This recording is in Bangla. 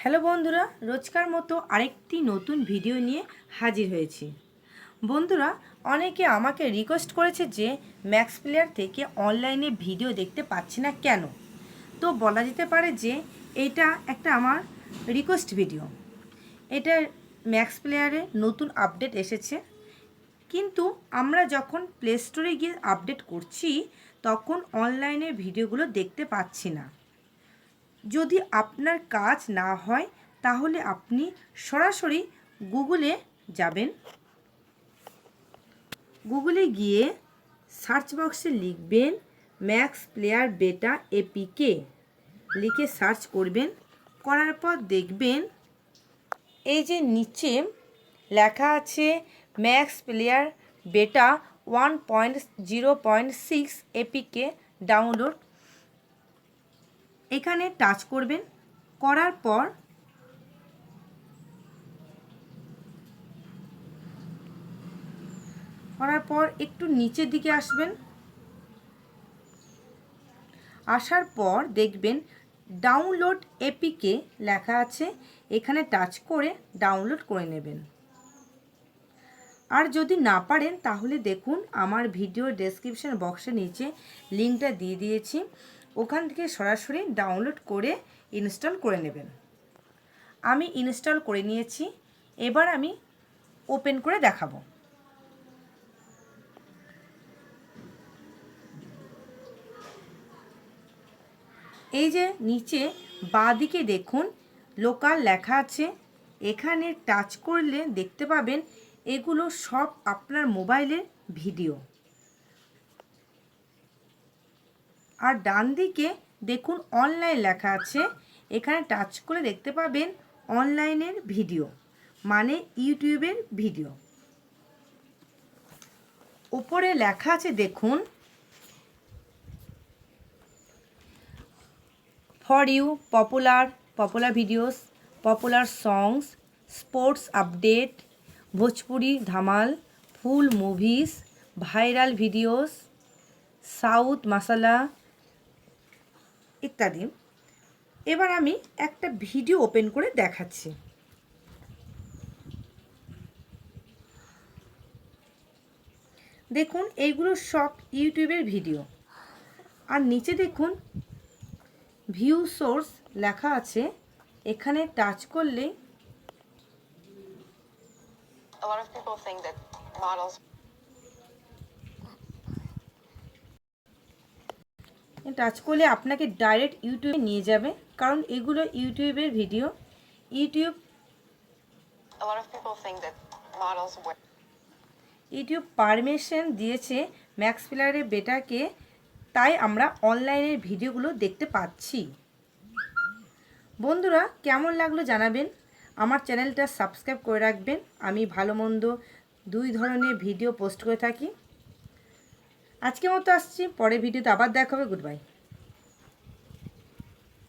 হ্যালো বন্ধুরা, রোজকার মতো আরেকটি নতুন ভিডিও নিয়ে হাজির হয়েছি। বন্ধুরা, অনেকে আমাকে রিকোয়েস্ট করেছে যে ম্যাক্স প্লেয়ার থেকে অনলাইনে ভিডিও দেখতে পাচ্ছি না কেন? তো বলা যেতে পারে যে এটা একটা আমার রিকোয়েস্ট ভিডিও এটা ম্যাক্স প্লেয়ারে নতুন আপডেট এসেছে। কিন্তু আমরা যখন প্লে স্টোরে গিয়ে আপডেট করছি, তখন অনলাইনে ভিডিওগুলো দেখতে পাচ্ছি না। যদি আপনার কাজ না হয়, তাহলে আপনি সরাসরি গুগলে যাবেন। গুগলে গিয়ে সার্চ বক্সে লিখবেন, ম্যাক্স প্লেয়ার বেটা এপিকে। লিখে সার্চ করবেন। করার পর দেখবেন, এই যে নিচে লেখা আছে, max player beta one point zero point six APK download এখানে টাচ করবেন, করার পর করার পর একটু নিচের দিকে আসবেন। আসার পর দেখবেন ডাউনলোড এপিকে লেখা আছে, এখানে টাচ করে ডাউনলোড করে নেবেন। আর যদি না পারেন তাহলে দেখুন, আমার ভিডিও ডেসক্রিপশন বক্সের নিচে লিঙ্কটা দিয়ে দিয়েছি। ওখান থেকে সরাসরি ডাউনলোড করে ইনস্টল করে নেবেন। আমি ইনস্টল করে নিয়েছি, এবার আমি ওপেন করে দেখাবো। এই যে নিচে বাঁদিকে দেখুন লোকাল লেখা আছে। এখানে টাচ করলে দেখতে পাবেন এগুলো সব আপনার মোবাইলের ভিডিও আর ডান দিকে দেখুন অনলাইন লেখা আছে। এখানে টাচ করে দেখতে পাবেন অনলাইনের ভিডিও মানে ইউটিউবের ভিডিও উপরে লেখা আছে, দেখুন for you popular popular videos popular songs sports update Bhojpuri Dhamaal full movies viral videos south masala ইত্যাদি। এবার আমি একটা ভিডিও ওপেন করে দেখাচ্ছি। দেখুন, এইগুলো সব ইউটিউবের ভিডিও। আর নিচে দেখুন ভিউ সোর্স লেখা আছে, এখানে টাচ করলে A lot of people think that models touch করলে আপনাকে ডাইরেক্ট ইউটিউবে নিয়ে যাবে। কারণ এগুলো ইউটিউবের ভিডিও। ইউটিউব ইউটিউব পারমিশন দিয়েছে ম্যাক্স পিলারের বেটাকে। তাই আমরা অনলাইনের ভিডিওগুলো দেখতে পাচ্ছি। বন্ধুরা কেমন লাগল জানাবেন? আমার চ্যানেলটা সাবস্ক্রাইব করে রাখবেন। আমি ভালো মন্দ দুই ধরনের ভিডিও পোস্ট করে থাকি। আজকের মতো আসছি পরে ভিডিওতে আবার দেখা হবে গুড বাই